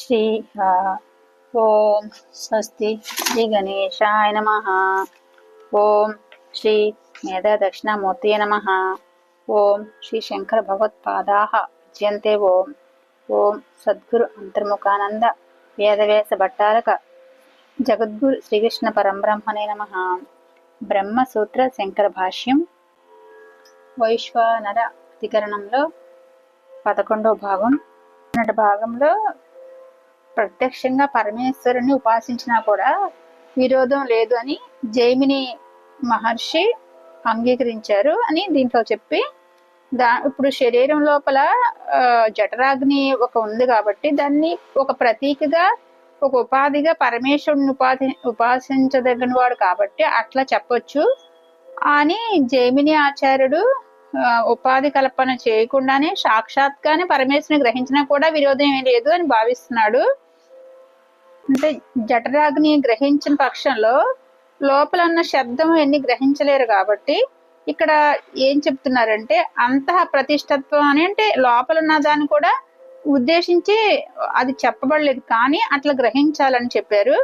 శ్రీ ఓం స్వస్తి శ్రీ గణేశాయ నమ ఓం శ్రీ మేధా దక్షిణామూర్తి నమ ఓం శ్రీ శంకర భగవత్పాదా విజయంతే ఓం ఓం సద్గురు అంతర్ముఖానంద వేదవ్యాస భట్టారక జగద్గురు శ్రీకృష్ణ పరంబ్రహ్మణే నమ బ్రహ్మసూత్ర శంకర భాష్యం వైశ్వానర అధికరణంలో పదకొండవ భాగం మొదటి భాగంలో ప్రత్యక్షంగా పరమేశ్వరుని ఉపాసించినా కూడా విరోధం లేదు అని జైమిని మహర్షి అంగీకరించారు అని దీంట్లో చెప్పి దా ఇప్పుడు శరీరం లోపల జఠరాగ్ని ఒక ఉంది కాబట్టి దాన్ని ఒక ప్రతీకగా ఒక ఉపాధిగా పరమేశ్వరుని ఉపాధి ఉపాసించదగిన వాడు కాబట్టి అట్లా చెప్పొచ్చు. అని జైమిని ఆచార్యుడు ఉపాధి కల్పన చేయకుండానే సాక్షాత్గానే పరమేశ్వరుని గ్రహించినా కూడా విరోధం ఏం లేదు అని భావిస్తున్నాడు. అంటే జఠరాగ్ని గ్రహించిన పక్షంలో లోపల ఉన్న శబ్దం ఎన్ని గ్రహించలేరు కాబట్టి ఇక్కడ ఏం చెప్తున్నారంటే అంతః ప్రతిష్టత్వం అని అంటే లోపల ఉన్న దాన్ని కూడా ఉద్దేశించి అది చెప్పబడలేదు కానీ అట్లా గ్రహించాలని చెప్పారు.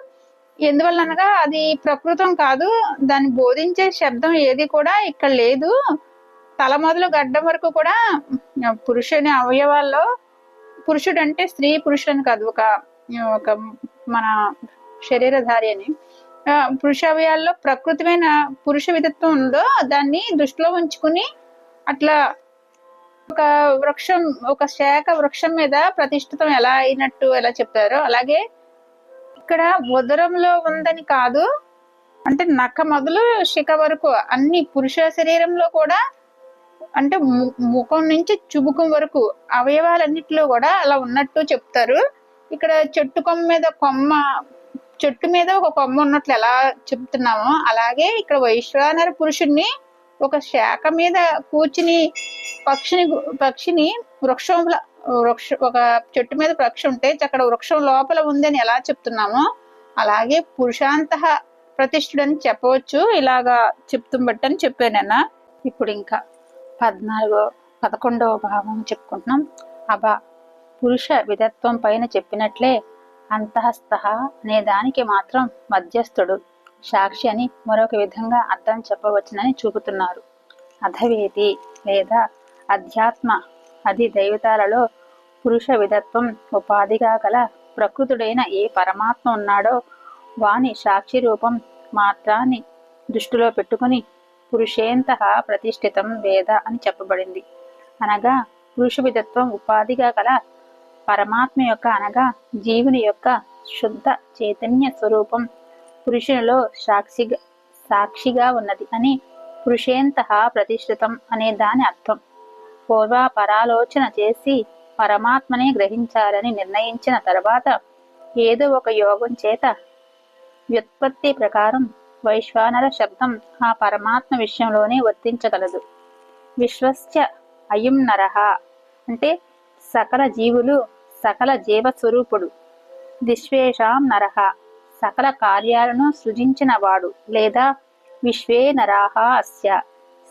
ఎందువల్ల అనగా అది ప్రకృతం కాదు దాన్ని బోధించే శబ్దం ఏది కూడా ఇక్కడ లేదు. తల మొదలు గడ్డం వరకు కూడా పురుషుని అవయవాల్లో పురుషుడు అంటే స్త్రీ పురుషుడు అని కాదు ఒక ఒక మన శరీరధారి అని. పురుషావయాల్లో పురుష ప్రకృతిమైన పురుష విధత్వం ఉందో దాన్ని దృష్టిలో ఉంచుకుని అట్లా ఒక వృక్షం ఒక శాఖ వృక్షం మీద ప్రతిష్ఠితం ఎలా అయినట్టు ఎలా చెప్తారో అలాగే ఇక్కడ ఉదరంలో ఉందని కాదు అంటే నక్క మొదలు శిఖ వరకు అన్ని పురుష శరీరంలో కూడా అంటే ము- ముఖం నుంచి చుబుకం వరకు అవయవాలన్నిటిలో కూడా అలా ఉన్నట్టు చెప్తారు. ఇక్కడ చెట్టు కొమ్మ మీద కొమ్మ చెట్టు మీద ఒక కొమ్మ ఉన్నట్లు ఎలా చెప్తున్నామో అలాగే ఇక్కడ వైశ్వానర పురుషుణ్ణి ఒక శాఖ మీద కూర్చుని పక్షిని పక్షిని వృక్షం వృక్ష ఒక చెట్టు మీద పక్షి ఉంటే అక్కడ వృక్షం లోపల ఉందని ఎలా చెప్తున్నామో అలాగే పురుషాంత ప్రతిష్ఠుడని చెప్పవచ్చు. ఇలాగా చెప్తూ బట్టని చెప్పానన్న ఇప్పుడు ఇంకా పద్నాలుగో పదకొండవ భాగం చెప్పుకుంటున్నాం. అబా పురుష విధత్వం పైన చెప్పినట్లే అంతఃస్థ అనే దానికి మాత్రం మధ్యస్థుడు. సాక్షి అని మరొక విధంగా అర్థం చెప్పవచ్చునని చూపుతున్నారు. అధవేది లేదా అధ్యాత్మ అది దైవతాలలో పురుష విధత్వం ఉపాధిగా గల ప్రకృతుడైన ఏ పరమాత్మ ఉన్నాడో వాని సాక్షి రూపం మాత్రాన్ని దృష్టిలో పెట్టుకుని పురుషేంత ప్రతిష్ఠితం వేద అని చెప్పబడింది. అనగా పురుష విధత్వం ఉపాధిగా గల పరమాత్మ యొక్క అనగా జీవుని యొక్క శుద్ధ చైతన్య స్వరూపం. పురుషునిలో సాక్షిగా సాక్షిగా ఉన్నది అని పురుషేంత ప్రతిష్ఠితం అనే దాని అర్థం. పూర్వాపరాలోచన చేసి పరమాత్మనే గ్రహించాలని నిర్ణయించిన తర్వాత ఏదో ఒక యోగం చేత వ్యుత్పత్తి ప్రకారం వైశ్వానర శబ్దం ఆ పరమాత్మ విషయంలోనే వర్తించగలదు. విశ్వస్య అయం నరహ అంటే సకల జీవులు సకల జీవస్వరూపుడు. విశ్వేషాం నరహ సకల కార్యాలను సృజించినవాడు లేదా విశ్వే నరాహ అస్య.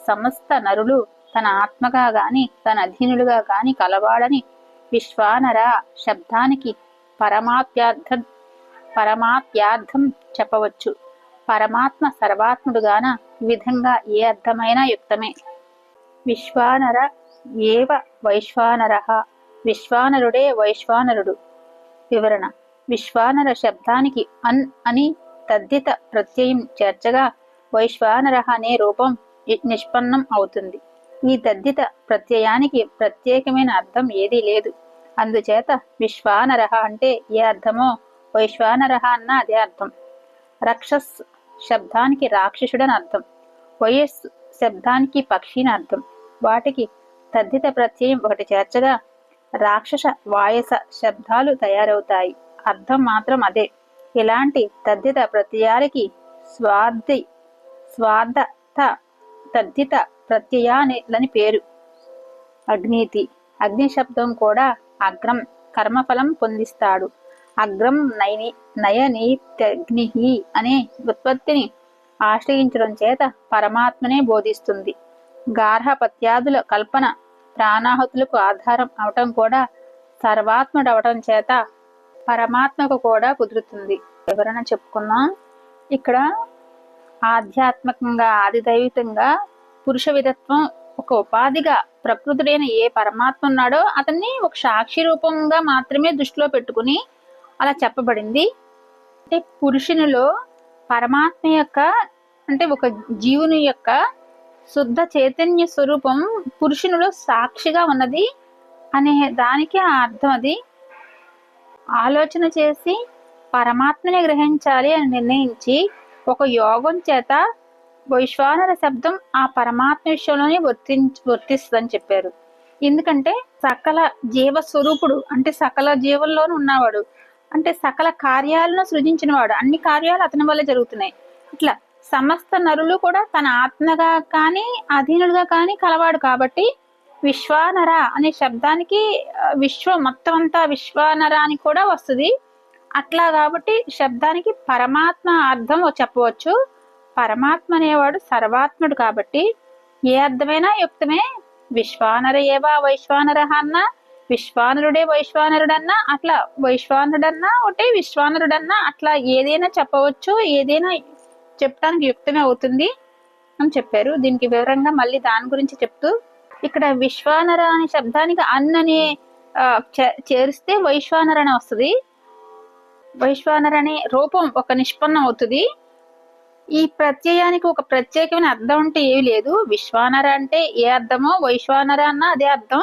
సమస్త నరులు తన ఆత్మగా గాని తన అధీనులుగా గాని కలవాడని విశ్వానర శబ్దానికి పరమాత్యార్థం పరమాత్యార్థం చెప్పవచ్చు. పరమాత్మ సర్వాత్ముడుగాన ఈ విధంగా ఏ అర్థమైనా యుక్తమే. విశ్వానర ఏవ వైశ్వానర. విశ్వానరుడే వైశ్వానరుడు. వివరణ. విశ్వానర శబ్దానికి అన్ అని తద్దిత ప్రత్యయం చేర్చగా వైశ్వానర అనే రూపం నిష్పన్నం అవుతుంది. ఈ తద్దిత ప్రత్యయానికి ప్రత్యేకమైన అర్థం ఏదీ లేదు. అందుచేత విశ్వానర అంటే ఏ అర్థమో వైశ్వానర అన్న అదే అర్థం. రక్షస్ శబ్దానికి రాక్షసుడని అర్థం. వయస్ శబ్దానికి పక్షిని అర్థం. వాటికి తద్దిత ప్రత్యయం ఒకటి చేర్చగా రాక్షస వాయస శబ్దాలు తయారవుతాయి. అర్థం మాత్రం అదే. ఇలాంటి తద్దిత ప్రత్యయాలకి స్వార్థి స్వార్థత తద్దిత ప్రత్యయాలని పేరు. అగ్నీతి అగ్ని శబ్దం కూడా అగ్రం కర్మఫలం పొందిస్తాడు. అగ్రం నయని నయనీత్యగ్ని అనే ఉత్పత్తిని ఆశ్రయించడం చేత పరమాత్మనే బోధిస్తుంది. గార్హపత్యాదుల కల్పన ప్రాణాహుతులకు ఆధారం అవటం కూడా సర్వాత్ముడవటం చేత పరమాత్మకు కూడా కుదురుతుంది. ఎవరైనా చెప్పుకుందాం. ఇక్కడ ఆధ్యాత్మికంగా ఆదిదైవితంగా పురుష విధత్వం ఒక ఉపాధిగా ప్రకృతుడైన ఏ పరమాత్మ ఉన్నాడో అతన్ని ఒక సాక్షి రూపంగా మాత్రమే దృష్టిలో పెట్టుకుని అలా చెప్పబడింది. అంటే పురుషునిలో పరమాత్మ యొక్క అంటే ఒక జీవుని యొక్క శుద్ధ చైతన్య స్వరూపం పురుషునిలో సాక్షిగా ఉన్నది అనే దానికి ఆ అర్థం అది. ఆలోచన చేసి పరమాత్మని గ్రహించాలి అని నిర్ణయించి ఒక యోగం చేత వైశ్వానర శబ్దం ఆ పరమాత్మ విషయంలోనే వర్తి వర్తిస్తుందని చెప్పారు. ఎందుకంటే సకల జీవ స్వరూపుడు అంటే సకల జీవుల్లోనూ ఉన్నవాడు అంటే సకల కార్యాలను సృజించినవాడు అన్ని కార్యాలు అతని వల్ల జరుగుతున్నాయి. ఇట్లా సమస్త నరులు కూడా తన ఆత్మగా కానీ అధీనులుగా కానీ కలవాడు కాబట్టి విశ్వానర అనే శబ్దానికి విశ్వ విశ్వం మొత్తం అంతా విశ్వానర అని కూడా వస్తుంది. అట్లా కాబట్టి శబ్దానికి పరమాత్మ అర్థం చెప్పవచ్చు. పరమాత్మ అనేవాడు సర్వాత్ముడు కాబట్టి ఏ అర్థమైనా యుక్తమే. విశ్వానర ఏవా వైశ్వానర అన్న విశ్వానరుడే వైశ్వానరుడన్నా అట్లా వైశ్వానరుడన్నా ఒకటే విశ్వానరుడన్నా అట్లా ఏదైనా చెప్పవచ్చు ఏదైనా చెప్పడానికి యుక్తమే అవుతుంది అని చెప్పారు. దీనికి వివరంగా మళ్ళీ దాని గురించి చెప్తూ ఇక్కడ విశ్వానర అనే శబ్దానికి అన్ అనే చే- చేరిస్తే వైశ్వానర అని వస్తుంది. వైశ్వానర అనే రూపం ఒక నిష్పన్నం అవుతుంది. ఈ ప్రత్యయానికి ఒక ప్రత్యేకమైన అర్థం అంటే ఏమి లేదు. విశ్వానర అంటే ఏ అర్థమో వైశ్వానర అన్న అదే అర్థం.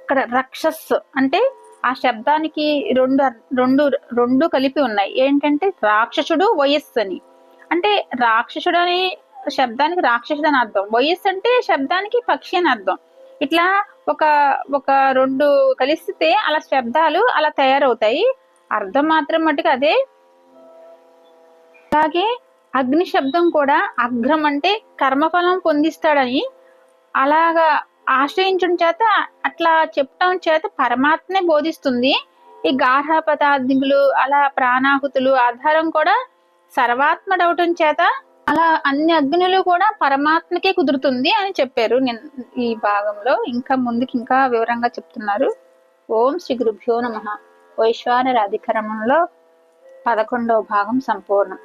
ఇక్కడ రక్షస్ అంటే ఆ శబ్దానికి రెండు రెండు రెండు కలిపి ఉన్నాయి. ఏంటంటే రాక్షసుడు వయస్సు అని అంటే రాక్షసుడు అనే శబ్దానికి రాక్షసుడు అని అర్థం. వయస్సు అంటే శబ్దానికి పక్షి అని అర్థం. ఇట్లా ఒక ఒక రెండు కలిస్తే అలా శబ్దాలు అలా తయారవుతాయి. అర్థం మాత్రం మటుకు అదే. అలాగే అగ్ని శబ్దం కూడా అగ్రం అంటే కర్మఫలం పొందిస్తాడని అలాగా ఆశ్రయించడం చేత అట్లా చెప్పడం చేత పరమాత్మే బోధిస్తుంది. ఈ గార్హ పదార్థులు అలా ప్రాణాహుతులు ఆధారం కూడా సర్వాత్మడవటం చేత అలా అన్ని అగ్నులు కూడా పరమాత్మకే కుదురుతుంది అని చెప్పారు. ఈ భాగంలో ఇంకా ముందుకి ఇంకా వివరంగా చెప్తున్నారు. ఓం శ్రీ గురుభ్యో నమ. వైశ్వానర రాధికరమంలో పదకొండవ భాగం సంపూర్ణం.